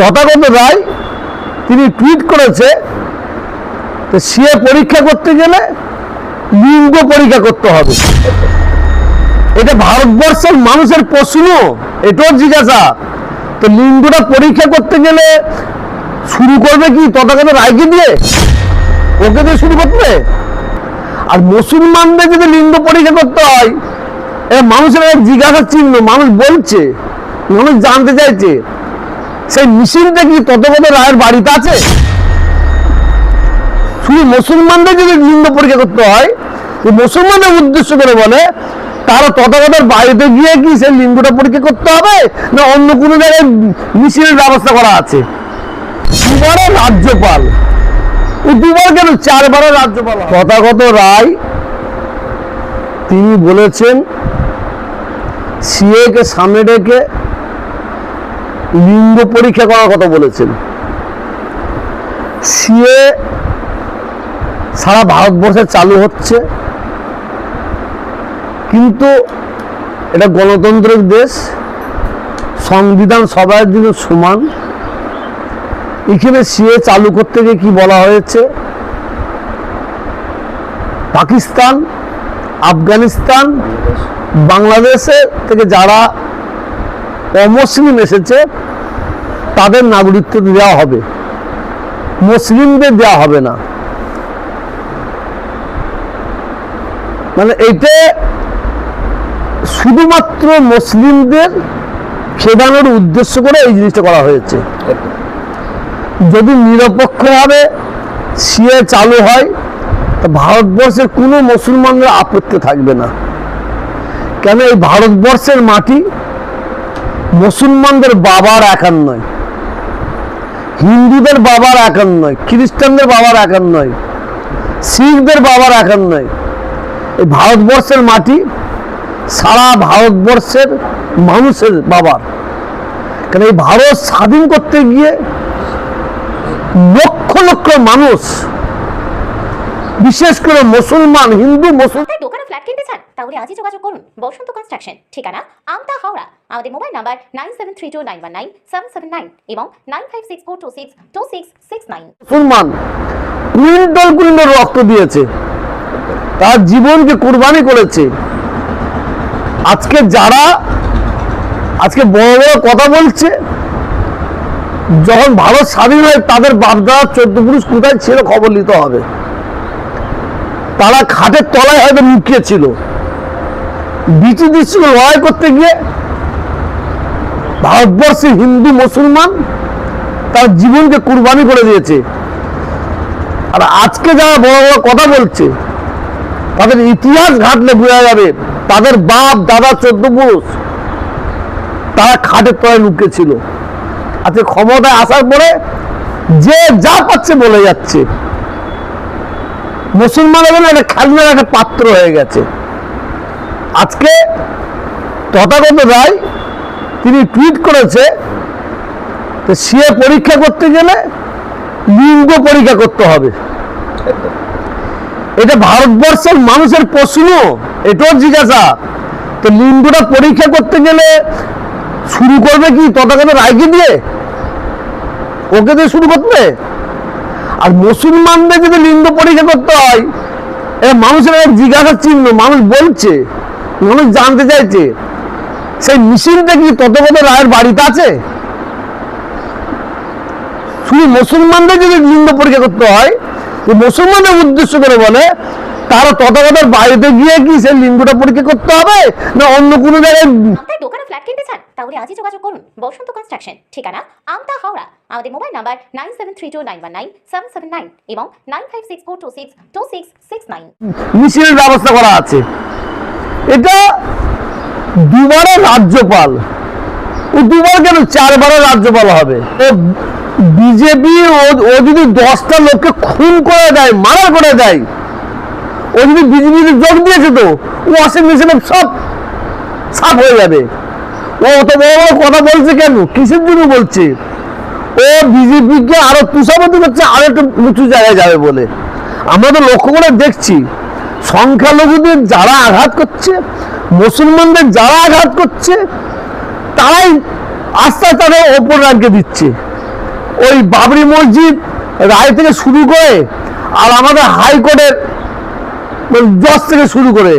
তথাগত রায় তিনি টুইট করেছে যে সিএ পরীক্ষা করতে গেলে লিঙ্গ পরীক্ষা করতে হবে। এটা ভারতবর্ষের মানুষের প্রশ্ন, এটাও জিজ্ঞাসা। তো লিঙ্গটা পরীক্ষা করতে গেলে শুরু করবে কি তথাগত রায়কে দিয়ে? ওকে দিয়ে শুরু করবে? আর মুসলমানদের যদি লিঙ্গ পরীক্ষা করতে হয় এটা মানুষের জিজ্ঞাসার চিহ্ন, মানুষ বলছে, মানুষ জানতে চাইছে। সেই মিছিলটা কি তথাগত রায়ের বাড়িতে আছে? শুধু মুসলমানদের যদি লিঙ্গ পরীক্ষা করতে হয় মুসলমানদের উদ্দেশ্য করে বলে, তারা তথাগতের বাড়িতে গিয়ে কি সেই লিঙ্গটা পরীক্ষা করতে হবে, না অন্য কোনো জায়গায় মিছিলের ব্যবস্থা করা আছে? দুবারে রাজ্যপাল। দুবার কেন? চারবারে রাজ্যপাল। তথাগত রায়, তিনি বলেছেন সিএ কে সামনে রেখে লিঙ্গ পরীক্ষা করার কথা বলেছেন। সিএ সারা ভারতবর্ষে চালু হচ্ছে। কিন্তু এটা গণতান্ত্রিক দেশ, সংবিধান সবার জন্য সমান। এখানে সিএ চালু করতে গিয়ে কি বলা হয়েছে? পাকিস্তান, আফগানিস্তান, বাংলাদেশে থেকে যারা অমুসলিম এসেছে তাদের নাগরিকত্ব দেওয়া হবে। মুসলিমদের দেওয়া হবে না। মানে এইটা শুধুমাত্র মুসলিমদের খেদানোর উদ্দেশ্য করে এই জিনিসটা করা হয়েছে। যদি নিরপেক্ষভাবে সিএ চালু হয়, তা ভারতবর্ষের কোনো মুসলমানদের আপত্তি থাকবে না। কেন এই ভারতবর্ষের মাটি মুসলমানদের বাবার একার নয়। হিন্দুদের বাবার আকার নয়, খ্রিস্টানদের বাবার আকার নয়, শিখদের বাবার আকার নয়। এই ভারতবর্ষের মাটি সারা ভারতবর্ষের মানুষের বাবার। কারণ এই ভারত স্বাধীন করতে গিয়ে লক্ষ লক্ষ মানুষ বিশেষ করে মুসলমান হিন্দু মুসলমান। দোকানে ফ্ল্যাট কিনতে চান? তাহলে আজই যোগাযোগ করুন। বসন্ত কনস্ট্রাকশন। ঠিকানা আমতা হাওড়া। আমাদের mobile number nine seven three two nine one nine seven seven nine এবং nine five six four two six two six six nine. মুসলমান কুইন্টাল কুইন্টাল রক্ত দিয়েছে? তার জীবনকে কুরবানি করেছে? আজকে যারা আজকে বড় বড় কথা বলছে যখন ভারত স্বাধীন হয় তাদের বাপদাদা চোদ্দ পুরুষ কোথায় ছিল খবর নিতে হবে। তারা খাটের তলায় হয়তো লুকিয়ে ছিল বিচি দৃশ্য লড়াই করতে গিয়ে। ভারতবর্ষে হিন্দু, মুসলমান তার জীবনকে কুরবানি করে দিয়েছে। আর আজকে যারা বড় বড় কথা বলছে, তাদের ইতিহাস ঘাটলে বোঝা যাবে, তাদের বাপ, দাদা, চোদ্দ পুরুষ তারা খাটের তলায় লুকিয়ে ছিল আজকে ক্ষমতায় আসার পরে যে যা পাচ্ছে বলে যাচ্ছে। মুসলমানের জন্য একটা খেলনার একটা পাত্র হয়ে গেছে। আজকে তথাগত রায় তিনি টুইট করেছে তো সিএ পরীক্ষা করতে গেলে লিঙ্গ পরীক্ষা করতে হবে। এটা ভারতবর্ষের মানুষের প্রশ্ন, এটাও জিজ্ঞাসা। তো লিঙ্গটা পরীক্ষা করতে গেলে শুরু করবে কি তথাগত রায়কে দিয়ে? ওকে দিয়ে শুরু করবে আর মুসলমানদের যদি লিঙ্গ পরীক্ষা করতে হয় এটা মানুষের একটা জিজ্ঞাসার চিহ্ন, মানুষ বলছে, মানুষ জানতে চাইছে। সেই মিছিলটা কি তথাগত রায়ের বাড়িতে আছে? শুধু মুসলমানদের যদি লিঙ্গ পরীক্ষা করতে হয়, তো মুসলমানদের উদ্দেশ্য করে বলে, তারা তথাগতের বাড়িতে গিয়ে কি সেই লিঙ্গটা পরীক্ষা করতে হবে, না অন্য কোনো জায়গায় ফ্ল্যাট কিনতে চান, তাহলে আজই যোগাযোগ করুন। বসন্ত কনস্ট্রাকশন, ঠিকানা আমতা হাওড়া। আমাদের মোবাইল নাম্বার এবং নাইন মিছিলের ব্যবস্থা করা আছে। এটা দুবারে রাজ্যপাল। দুবার কেন চারবারে রাজ্যপাল হবে? বিজেপি, ও যদি দশটা লোককে খুন করে দেয় মারা করে দেয়, ও যদি বিজেপিতে যোগ দিয়েছে তো, ও অসীম মিছিলে সব সাফ হয়ে যাবে। কথা বলছে কেন? কিসের জন্য বলছে? ও বিজেপিকে আরও আরও একটু উঁচু জায়গায় যাবে বলে। আমরা তো লক্ষ্য করে দেখছি, সংখ্যালঘুদের যারা আঘাত করছে, মুসলমানদের যারা আঘাত করছে, তারাই আস্তে আস্তে তাদের ওপর রাজ্যে দিচ্ছে। ওই বাবরি মসজিদ রায় থেকে শুরু করে, আর আমাদের হাইকোর্টের জজ থেকে শুরু করে,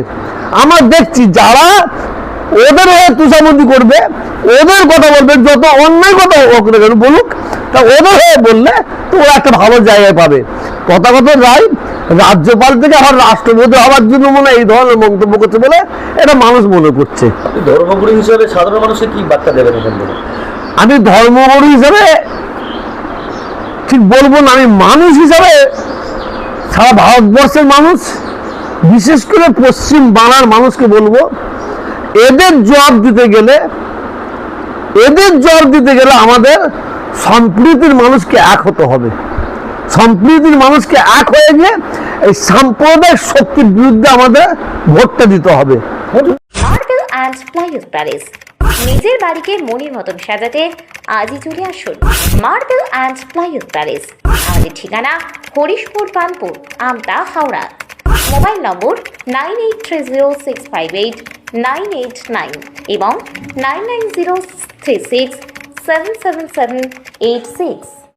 আমরা দেখছি যারা ওদের হয়ে তুষামন্দি করবে ওদের কথা বলবে যত অন্যায় কথা হোক না কেন বলুক তা ওদের হয়ে বললে তো ওরা একটা ভালো জায়গায় পাবে। তথাগত রায় রাজ্যপাল থেকে আবার রাষ্ট্রপতি হওয়ার জন্য মনে এই ধরনের মন্তব্য করছে বলে এটা মানুষ মনে করছে। ধর্মগুরু হিসেবে সাধারণ মানুষকে কি বার্তা দেবেন আমি ধর্মগুরু হিসেবে ঠিক বলব না আমি মানুষ হিসাবে সারা ভারতবর্ষের মানুষ বিশেষ করে পশ্চিম বাংলার মানুষকে বলব এদের জবাব দিতে গেলে, এদের জবাব দিতে গেলে আমাদের সম্প্রীতির মানুষকে এক হতে হবে। সম্প্রীতির মানুষকে এক হয়ে গিয়ে এই সাম্প্রদায়িক শক্তির বিরুদ্ধে আমাদের ভোটটা দিতে হবে। নিজের বাড়িকে মনের মতন সাজাতে আজই চলে আসুন মার্বেল অ্যান্ড প্লাইউড প্যালেস আমাদের ঠিকানা Harishpur Panpur Amta, Howrah. Mobile number nine eight three zero six five eight nine eight nine এবং nine nine zero three six seven seven seven eight six.